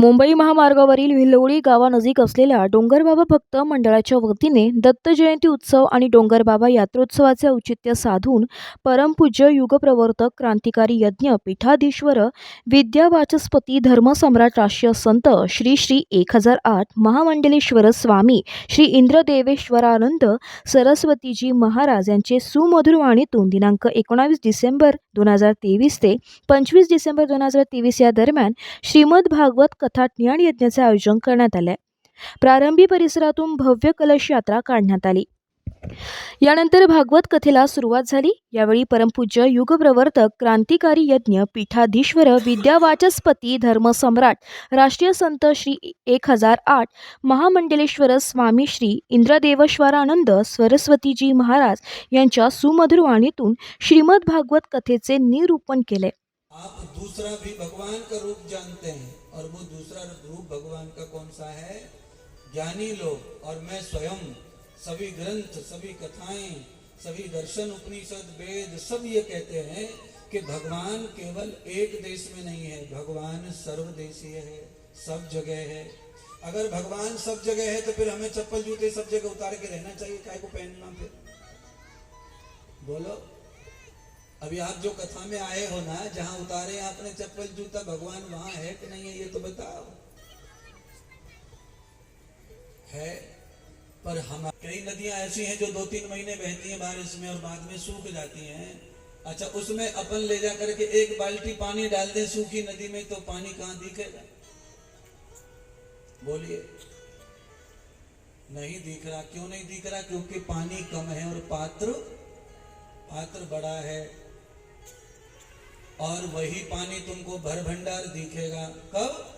मुंबई महामार्गावरील विल्लोळी गावानजीक असलेल्या डोंगरबाबा भक्त मंडळाच्या वतीने दत्त जयंती उत्सव आणि डोंगरबाबा यात्रोत्सवाचे औचित्य साधून परमपूज्य युगप्रवर्तक क्रांतिकारी यज्ञ पीठाधीश्वर विद्यावाचस्पती धर्मसम्राट राष्ट्रीय संत श्री श्री एक हजार आठ महामंडलेश्वर स्वामी श्री इंद्रदेवेश्वरानंद सरस्वतीजी महाराज यांचे सुमधुर वाणीतून दिनांक एकोणावीस डिसेंबर दोन हजार तेवीस ते पंचवीस डिसेंबर दोन हजार तेवीस या दरम्यान श्रीमद भागवत अर्थात ज्ञान यज्ञाचे आयोजन करण्यात आले प्रारंभी परिसरातून भव्य कलश यात्रा काढण्यात आली. यानंतर भागवत कथेला सुरुवात झाली. यावेळी परमपूज्य युगप्रवर्तक क्रांतिकारी यज्ञ पीठाधीश्वर विद्यावाचस्पती धर्मसम्राट राष्ट्रीय संत श्री एक हजार आठ महामंडलेश्वर स्वामी श्री इंद्रदेवश्वरानंद सरस्वतीजी महाराज यांच्या सुमधुर वाणीतून श्रीमद भागवत कथेचे निरूपण केले. आप दूसरा भी भगवान का रूप जानते हैं। और वो दूसरा रूप भगवान का कौन सा है? ज्ञानी लोग। और मैं स्वयं, सभी ग्रंथ, सभी कथाएँ, सभी दर्शन, उपनिषद, वेद, सब ये कहते हैं कि भगवान केवल एक देश में नहीं है। भगवान सर्वदेशीय है, सब जगह है। अगर भगवान सब जगह है तो फिर हमें चप्पल जूते सब जगह उतार के रहना चाहिए। काय को पहनना फिर? बोलो। अभी आप जो कथा में आए हो ना, जहाँ उतारे आपने चप्पल जूता, भगवान वहाँ है कि नहीं है ये तो बताओ। है, पर हम कई नदियाँ ऐसी हैं जो दो तीन महीने बहती हैं बारिश में और बाद में सूख जाती हैं। अच्छा उसमें अपन ले जा करके एक बाल्टी पानी डाल दे सूखी नदी में तो पानी कहाँ दिखेगा? बोलिए। नहीं दिख रहा। क्यों नहीं दिख रहा? क्योंकि पानी कम है और पात्र पात्र बड़ा है। और वही पानी तुमको भर भंडार दिखेगा। कब?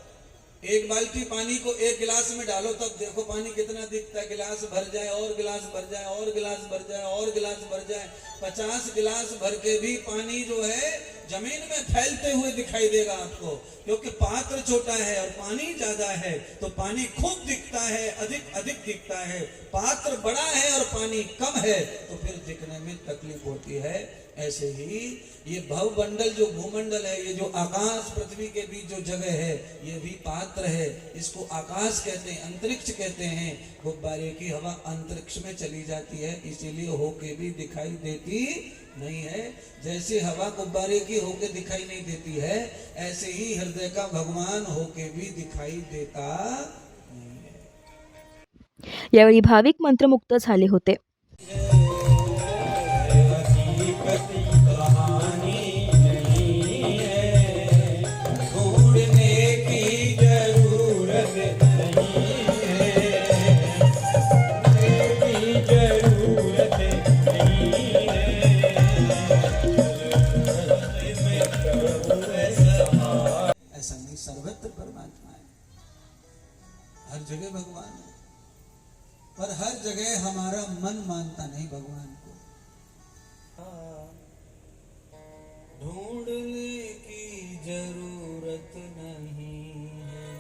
एक बाल्टी पानी को एक गिलास में डालो, तब देखो पानी कितना दिखता है। गिलास भर जाए, और गिलास भर जाए, और गिलास भर जाए, और गिलास भर जाए। पचास गिलास भर के भी पानी जो है, ज़मीन में फैलते हुए दिखाई देगा आपको। क्योंकि पात्र छोटा है और पानी ज़्यादा है तो पानी खूब दिखता है, अधिक अधिक दिखता है। पात्र बड़ा है और पानी कम है तो फिर दिखने में तकलीफ़ होती है। ऐसे ही ये भवमंडल जो भूमंडल है, ये जो आकाश, पृथ्वी के बीच जो जगह है, ये भी पात्र है। इसको आकाश कहते हैं, अंतरिक्ष कहते हैं। गुब्बारे की हवा अंतरिक्ष में चली जाती है, इसीलिए होके भी दिखाई देती नहीं है। जैसे हवा गुब्बारे की होके दिखाई नहीं देती है, ऐसे ही हृदय का भगवान होके भी दिखाई देता यावेळी भाविक मंत्रमुक्त झाले होते. हर जगह हमारा मन मानता नहीं भगवान को। ढूँढने की ज़रूरत नहीं है।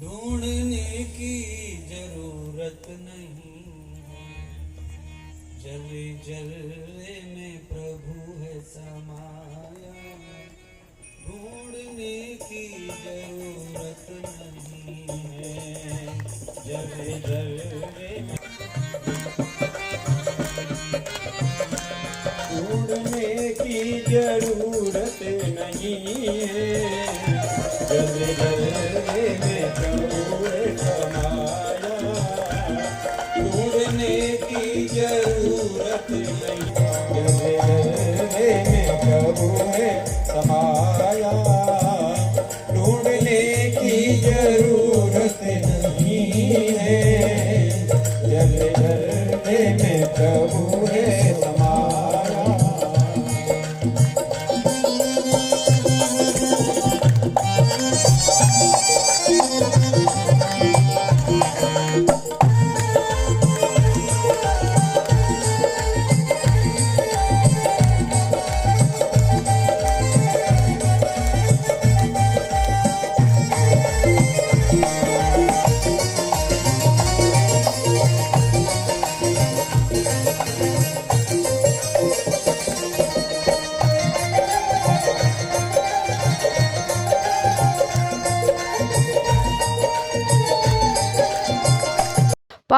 ढूँढने की ज़रूरत नहीं है। जल जल ज़रूरत नहीं है। जल ढूँढने की ज़रूरत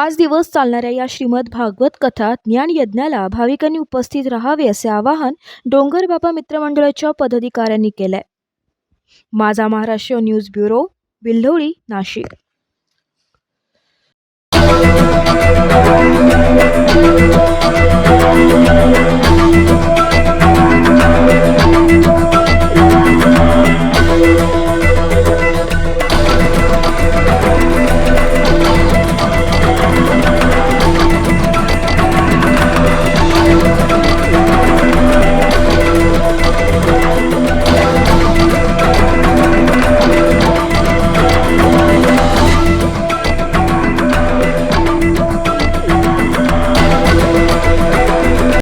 पाच दिवस चालणाऱ्या या श्रीमद भागवत कथा ज्ञान यज्ञाला भाविकांनी उपस्थित राहावे असे आवाहन डोंगर बाबा मित्रमंडळाच्या पदाधिकाऱ्यांनी केलंय माझा Maharashtra news bureau Vilholi Nashik